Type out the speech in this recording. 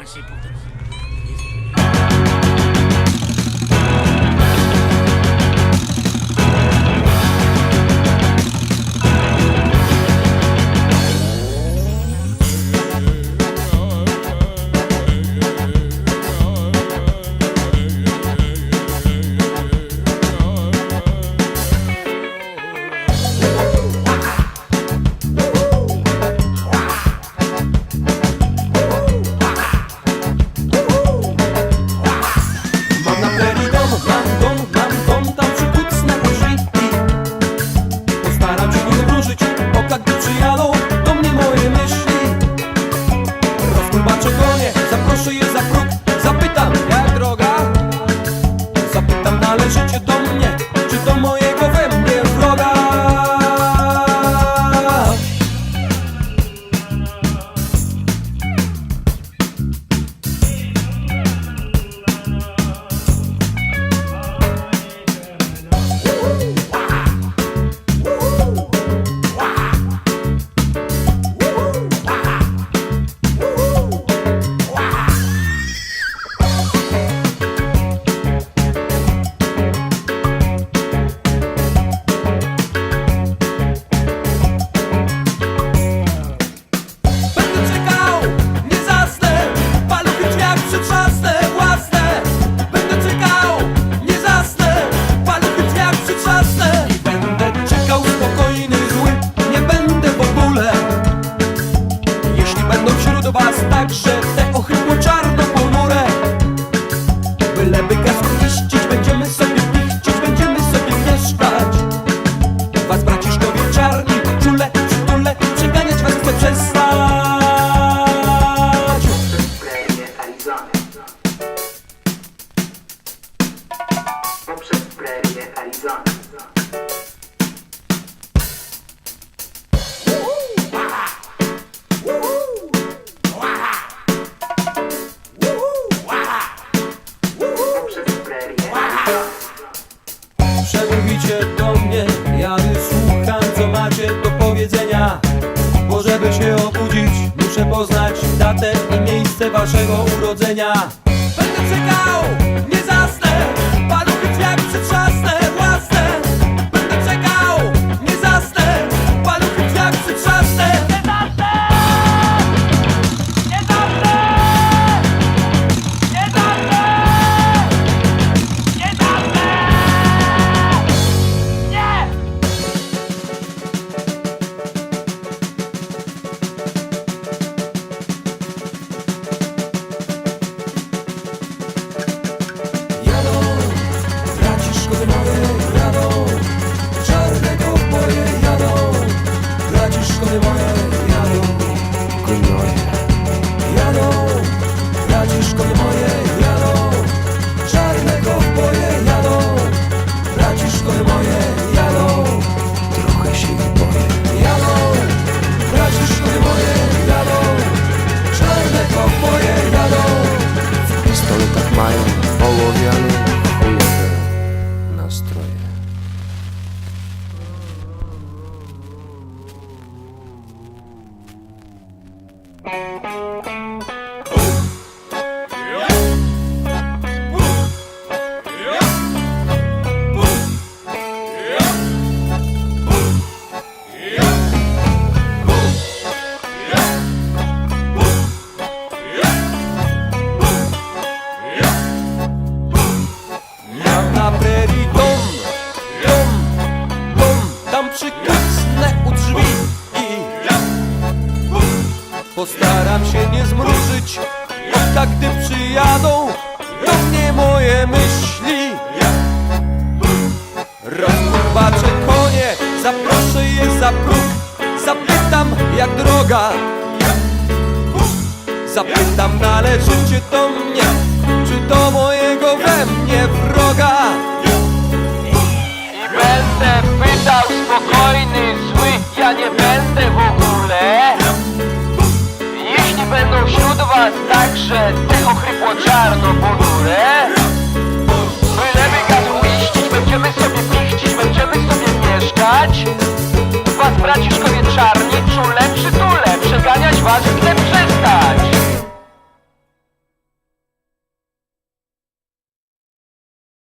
my shit pooped up. Wśród was także Te ochrypło czarno ponure Byleby gaz mieścić Będziemy sobie pichcić Będziemy sobie mieszkać Was braciszkowie czarni, czule, przytule Przeganiać was chcę przestać prerie Arizony. Poprzez prerie Arizony. Przemówicie do mnie, ja wysłucham co macie do powiedzenia. Bo żeby się obudzić, muszę poznać datę i miejsce waszego urodzenia. Będę czekał, nie zasnę, paluchy drzwiach przytrzasnę własne. Będę czekał, nie zasnę, paluchy drzwiach przytrzasnę Tam przykucnę u drzwi Postaram się nie zmrużyć oka, gdy przyjadą do mnie moje myśli. Rozbaczę konie, zaproszę je za próg. Zapytam jak droga. Zapytam należycie do mnie Czy do mojego we mnie wroga? I będę pytał spokojny, zły, ja nie będę w wśród was także te ochrypło czarno ponure Byleby gaz uiścić, będziemy sobie pichcić, będziemy sobie mieszkać. Was braciszkowie